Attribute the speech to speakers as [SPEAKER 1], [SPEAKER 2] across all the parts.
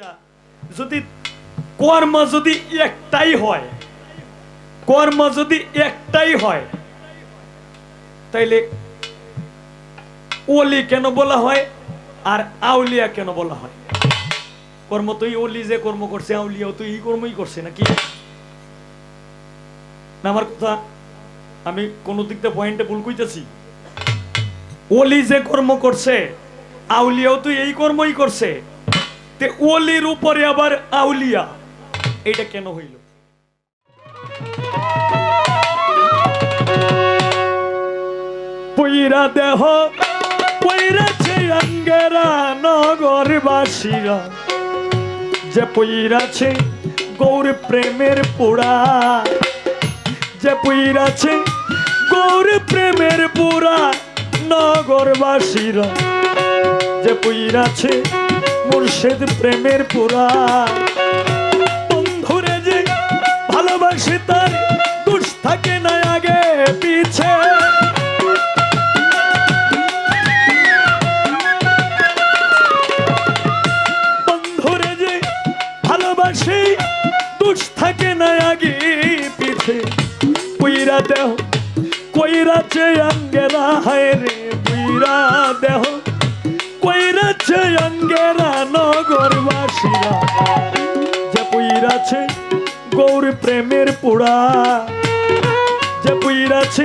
[SPEAKER 1] আচ্ছা যদি কর্ম যদি একটাই হয়, কর্ম যদি একটাই হয়, তাইলে ওলি কেন বলা হয় আর আউলিয়া কেন বলা হয়? কর্ম তো ওলি যে কর্ম করছে, আউলিয়াও তো এই কর্মই করছে নাকি? না, আমার কথা আমি কোন দিক থেকে পয়েন্টে ভুল কইতেছি। ওলি যে কর্ম করছে, আউলিয়াও তো এই কর্মই করছে। তে ওলির উপরে আবার আউলিয়া। এটা কেন হইল? পইরা দেহ পইরাছে আঙ্গেরা নগরবাসীরা। যে পইরাছে গৌর প্রেমের পোড়া, যে পইরাছে গৌর প্রেমের পোড়া নগরবাসীরা। যে পইরাছে মুর্শিদ প্রেমের পুরা। বন্ধুরে যে ভালোবাসে তার দুষ থাকে না আগে পিছে। বন্ধুরে যে ভালোবাসে দুষ থাকে না আগে পিছে। পুইরা দেহ, কইরা কইরাছে আঙ্গেরা হায় রে পুইরা দেহ। পুইরাছে গৌর প্রেমের পোড়া, যে পুইরাছে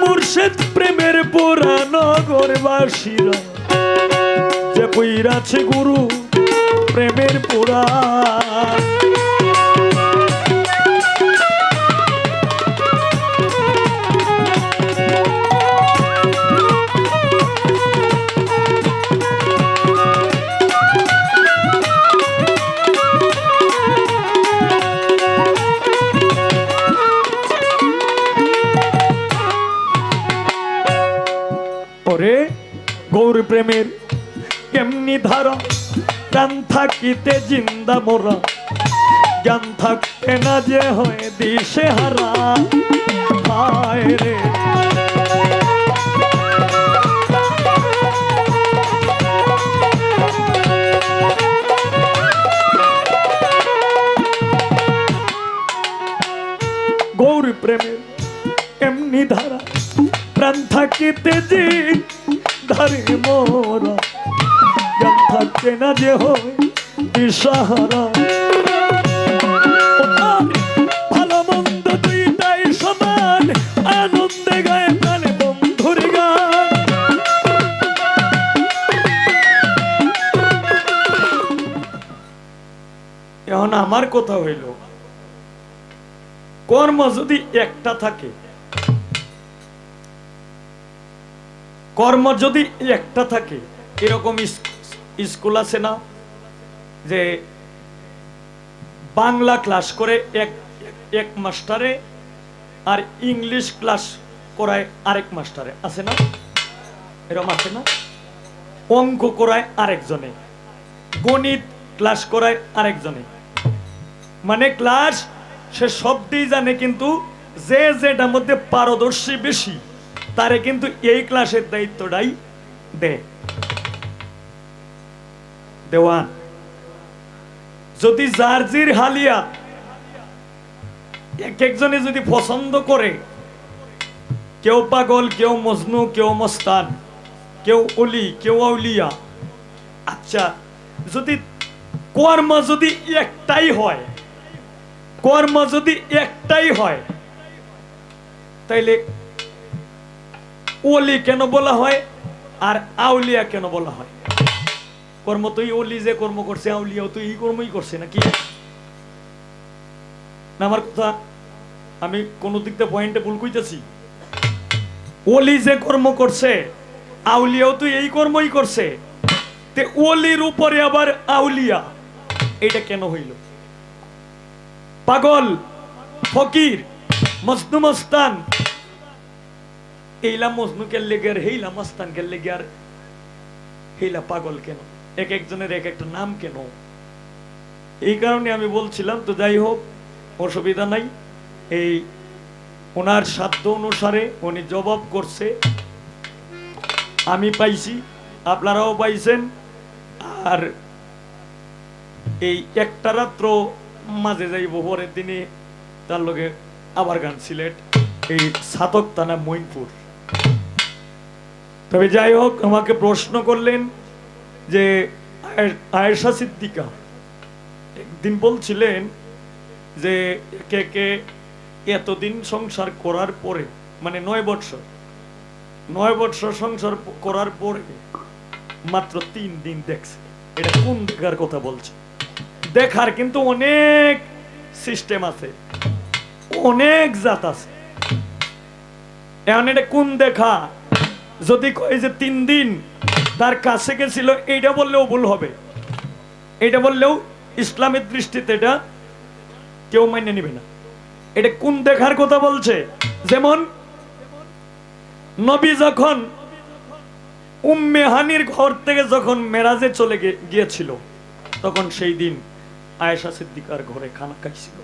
[SPEAKER 1] মুর্শিদ প্রেমের পোড়া নগরবাসীরা, যে পুইরাছে গুরু প্রেমের পোড়া। প্রেমের কেমনি ধারা? জ্ঞান থাকিতে জিন্দা মোরা। জ্ঞান থাকতে না যে হয় দিশে হারা। রে। প্রেমের এমনি ধারা? প্রাণ থাকিতে যে ধারে মোরা। জ্ঞান থাকতে না যে হয় দিশাহারা। এখন আমার কথা হইল, কর্ম যদি একটা থাকে কর্ম যদি একটা থাকে, এরকম স্কুল আছে না, যে বাংলা ক্লাস করে এক এক মাস্টারে আর ইংলিশ ক্লাস করায় আরেক মাস্টারে, আছে না? এরকম আছে না? অঙ্ক করায় আরেকজনে, গণিত ক্লাস করায় আরেকজনে। মানে ক্লাস সে সবটাই জানে, কিন্তু যে যেটার মধ্যে পারদর্শী বেশি। তারে কিন্তু এই ক্লাসের দায়িত্বটাই দেয় দেওয়ান, যদি জার্জির হালিয়া এক একজনে যদি পছন্দ করে, কেউ পাগল, কেউ মজনু, কেউ মস্তান, কেউ অলি, কেউ আউলিয়া আচ্ছা যদি কর্ম যদি একটাই হয় কর্ম যদি একটাই হয়, তাইলে ওলি কেন বলা হয় আর আউলিয়া কেন বলা হয়? কর্ম তো ওলি যে কর্ম করছে, আউলিয়াও তো এই কর্মই করছে নাকি? আমার কথা আমি কোন দিক থেকে পয়েন্টে ভুল কইতেছি। ওলি যে কর্ম করছে, আউলিয়াও তো এই কর্মই করছে। তে ওলির উপরে আবার আউলিয়া এটা কেন হইল? পাগল, ফকির, মজনু মস্তান এইলা হেইলা হেইলা পাগল কেন? এক একজনের এক একটা নাম কেন? এই কারণে আমি বলছিলাম, তো যাই হোক, অসুবিধা নাই। এই ওনার সাধ্য অনুসারে উনি জবাব করছে। আমি পাইছি, আপনারাও পাইছেন। আর এই একটা রাত্র মাঝে যাইব, পরের দিনে তার লগে আবার গান সিলেট। এই সাতক তানা মইনপুর। তবে যাই হোক, আমাকে প্রশ্ন করলেন যে আয়ে- আয়েশা সিদ্দিকা একদিন বলছিলেন যে কে কে এতদিন সংসার করার পরে মানে নয় বৎসর নয় বৎসর সংসার করার পরে মাত্র তিন দিন দেখছে। এটা কোন দেখার কথা বলছে? দেখার কিন্তু অনেক সিস্টেম আছে, অনেক জাত আছে। এখন এটা কোন দেখা? যদি কয় যে তিন দিন তার কাছে গেছিল, এইটা বললেও ভুল হবে। এটা বললেও ইসলামের দৃষ্টিতে এটা কেউ মাইনে নিবে না। এটা কোন দেখার কথা বলছে? যেমন নবী যখন উম্মে হানির ঘর থেকে যখন মেরাজে চলে গিয়েছিল, তখন সেই দিন আয়েশা সিদ্দিকার ঘরে খানা খাইছিল।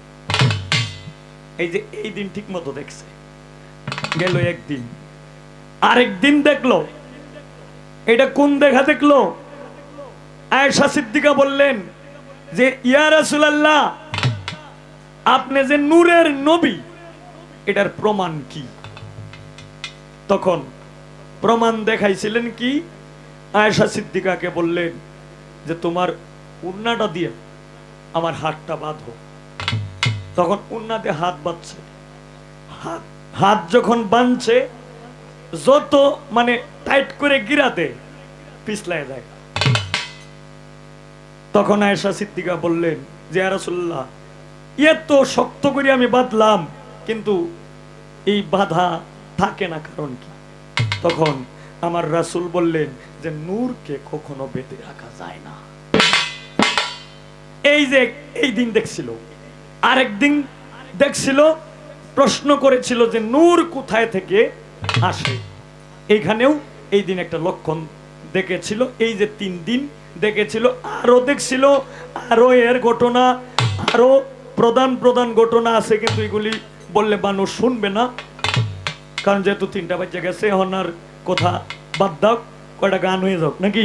[SPEAKER 1] এই যে এই দিন ঠিক মতো দেখছে। গেল একদিন। আরেকদিন দেখল। এটা কোন দেখা দেখল? আয়েশা সিদ্দিকা বললেন যে, ইয়া রাসূলুল্লাহ, আপনি যে নূরের নবী, এটার প্রমাণ কি? তখন প্রমাণ দেখাইছিলেন কি? আয়েশা সিদ্দিকাকে বললেন যে, তোমার উন্নাটা দিয়ে আমার হাতটা বাঁধো। তখন উন্নাতে হাত বাঁধছে। হাত যখন বাঁধছে যত মানে টাইট করে গিরাতে পিছলায় যায়। তখন আয়েশা সিদ্দিকা বললেন, যে রাসূলুল্লাহ, এত শক্ত করে আমি বাঁধলাম, কিন্তু এই বাধা থাকে না, কারণ কি? তখন আমার রাসূল বললেন যে, নূরকে কখনো বেঁধে রাখা যায় না। এই যে এই দিন দেখছিল আরেকদিন দেখছিল, প্রশ্ন করেছিল যে, নূর কোথায় থেকে আসে এইখানেও এই দিন একটা লক্ষণ দেখেছিল, এই যে তিন দিন দেখেছিল আরও দেখছিল আরও এর ঘটনা আরও প্রধান প্রধান ঘটনা আছে, কিন্তু এগুলি বললে মানুষ শুনবে না। কারণ যেহেতু তিনটা বাচ্চা গেছে আর কথা বাদ দাও, কয়টা গান হয়ে যাক, নাকি?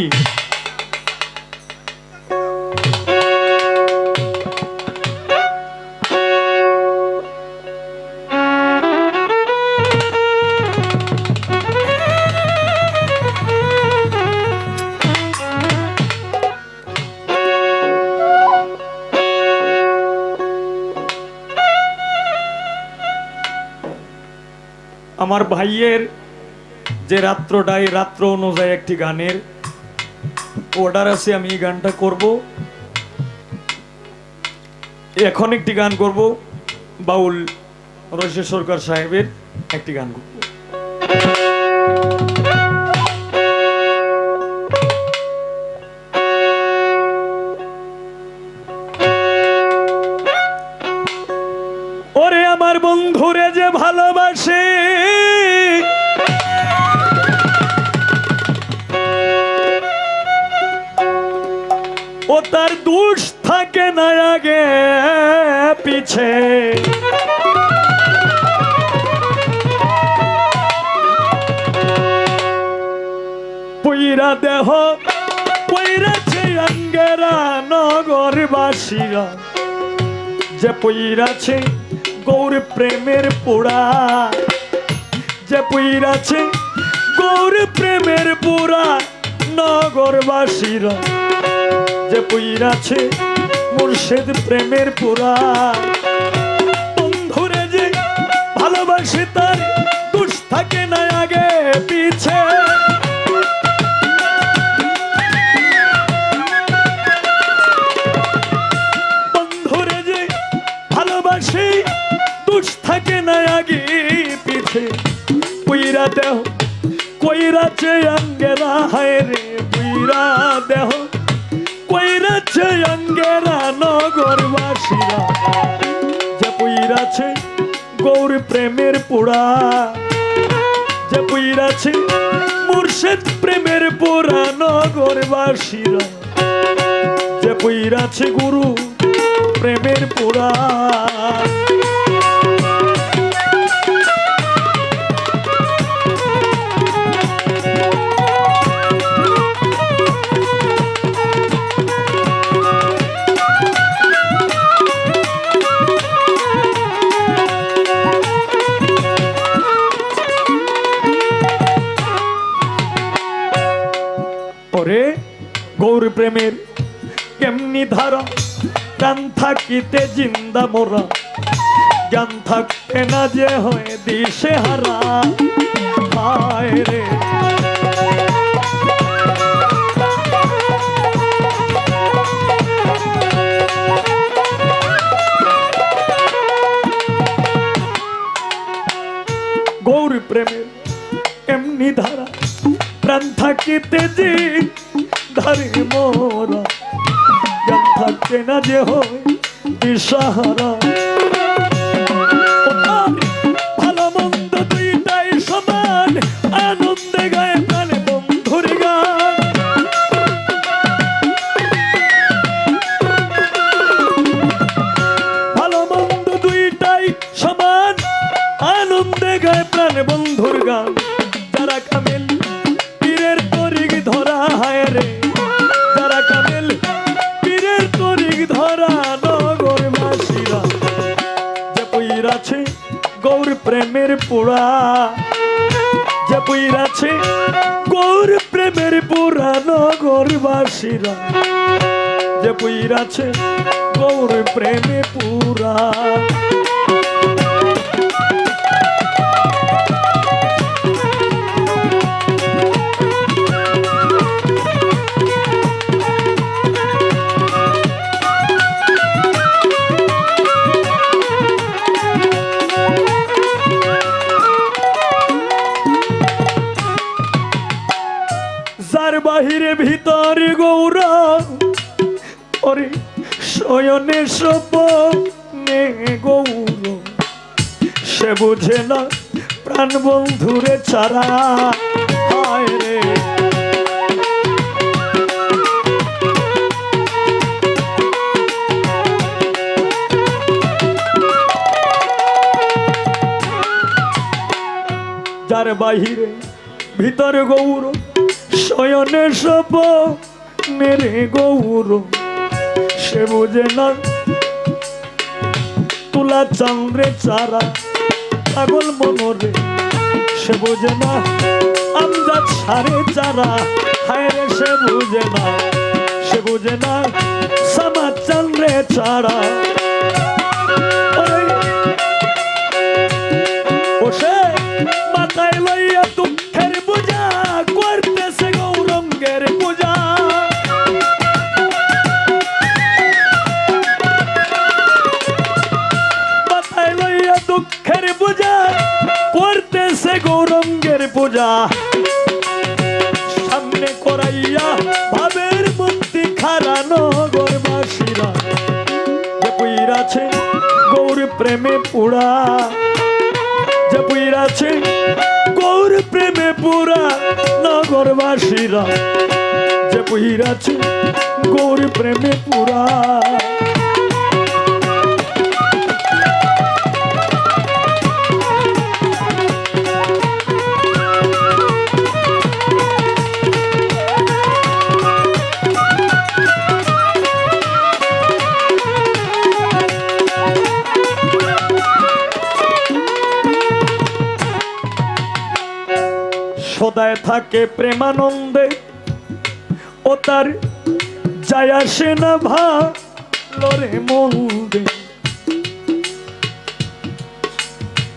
[SPEAKER 1] আমার ভাইয়ের যে রাত্রটাই রাত্র অনুযায়ী একটি গানের অর্ডার আছে, আমি এই গানটা করব। এখন একটি গান করব, বাউল রশি সরকার সাহেবের একটি গান করব। পিছে পইরা দেহ পইরাছে আঙ্গেরা নগরবাসীরা। যে পইরাছে গৌর প্রেমের পোড়া, যে পইরাছে গৌর প্রেমের পোড়া নগরবাসীরা। যে পইরাছে মুর্শিদ প্রেমের পোড়া বন্ধুরে যে ভালোবাসে তার দুষ থাকে না আগে পিছে। বন্ধুরে যে ভালোবাসি দুষ থাকে না আগে পিছে। পুইরা দেহ কইরাছে অঙ্গেরা হায় রে। গৌর প্রেমের পোড়া। যে পুইরাছে মুর্শিদ প্রেমের পোড়া নগরবাসীরা। যে পুইরাছে গুরু প্রেমের পোড়া। গৌর প্রেমের কেমনি ধারা? প্রাণ থাকিতে জিন্দা মোরা। জ্ঞান থাকতে না যে হয়ে দিশে হারা। হায় রে। প্রেমের এমনি ধারা? প্রাণ থাকিতে যে ধারে মোরা। জ্ঞান থাকতে না যে হয় দিশাহারা প্রেমের পোড়া। যে পুইর আছে গৌর প্রেমের পোড়া নগরবাসীরা। যে পুইর আছে গৌর প্রেমে পুরা শয়নে সপনে গৌর। সে বুঝে না প্রাণ বন্ধুরে ছাড়া হায় রে। যার বাহিরে ভিতর গৌর, শয়নে সপ মেরে গৌর। সে বুঝে না তুলা চান্দ্রে চারা পাগল মনরে সে বুঝে না আমজাদ সারে চারা, হায় রে সে বুঝে না সে বুঝে না সামা চান্দ্রে চারা। পূজা সামনে করাইয়া ভাবের মূর্তি খারানো গরবাসীরা যে পুইর আছে গৌর প্রেমে পুরা। যে পুইর আছে গৌর প্রেমে পুরা নগরবাসীরা যে পুইর আছে গৌর প্রেমে পুরা। সদায় থাকে প্রেমানন্দে। ও তার যায় আসে না ভালো মন্দে।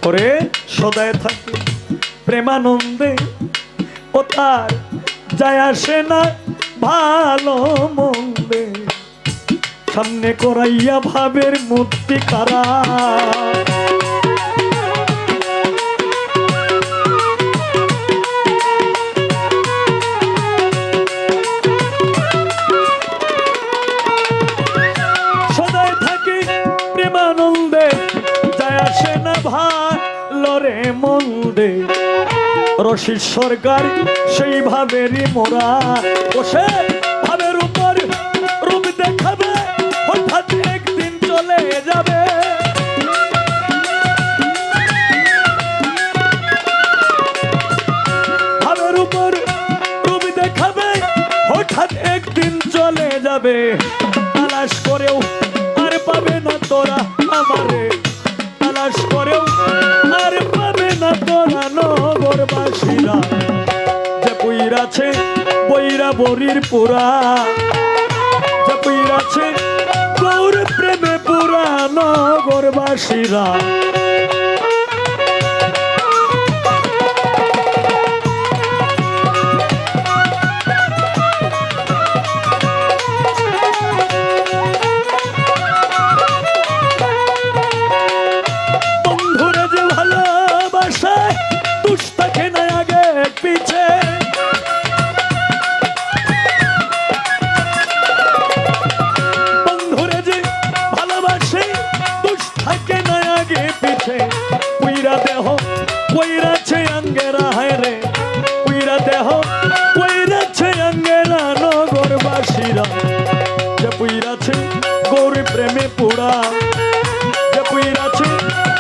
[SPEAKER 1] ওরে, সদায় থাকে প্রেমানন্দে। ও তার যায় আসে না ভালো মন্দে। সামনে করাইয়া ভাবের মূর্তি কারা? রশিদ সরকার সেই ভাবেরই মোরা। বসে ভাবের উপর রূপ দেখাবে, হঠাৎ একদিন চলে যাবে। ভাবের উপর রূপ দেখাবে, হঠাৎ একদিন চলে যাবে। নগরবাসীরা যে বইর আছে বইর পুইরা বরির পুরা। যে পুইরাছে গৌর প্রেমে পুরা নগরবাসীরা। পুইরাছে আঙ্গেরা, হায় রে। পুইরা দেহ পুইরাছে আঙ্গেরা নগরবাসীরা। যে পুইরাছে গৌরী প্রেমে পুরা, যে পুইরাছে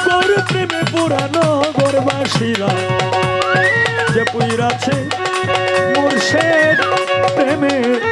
[SPEAKER 1] গৌরী প্রেমে পুরা নগরবাসীরা। যে পুইরাছে মুর্শেদ প্রেমে পুরা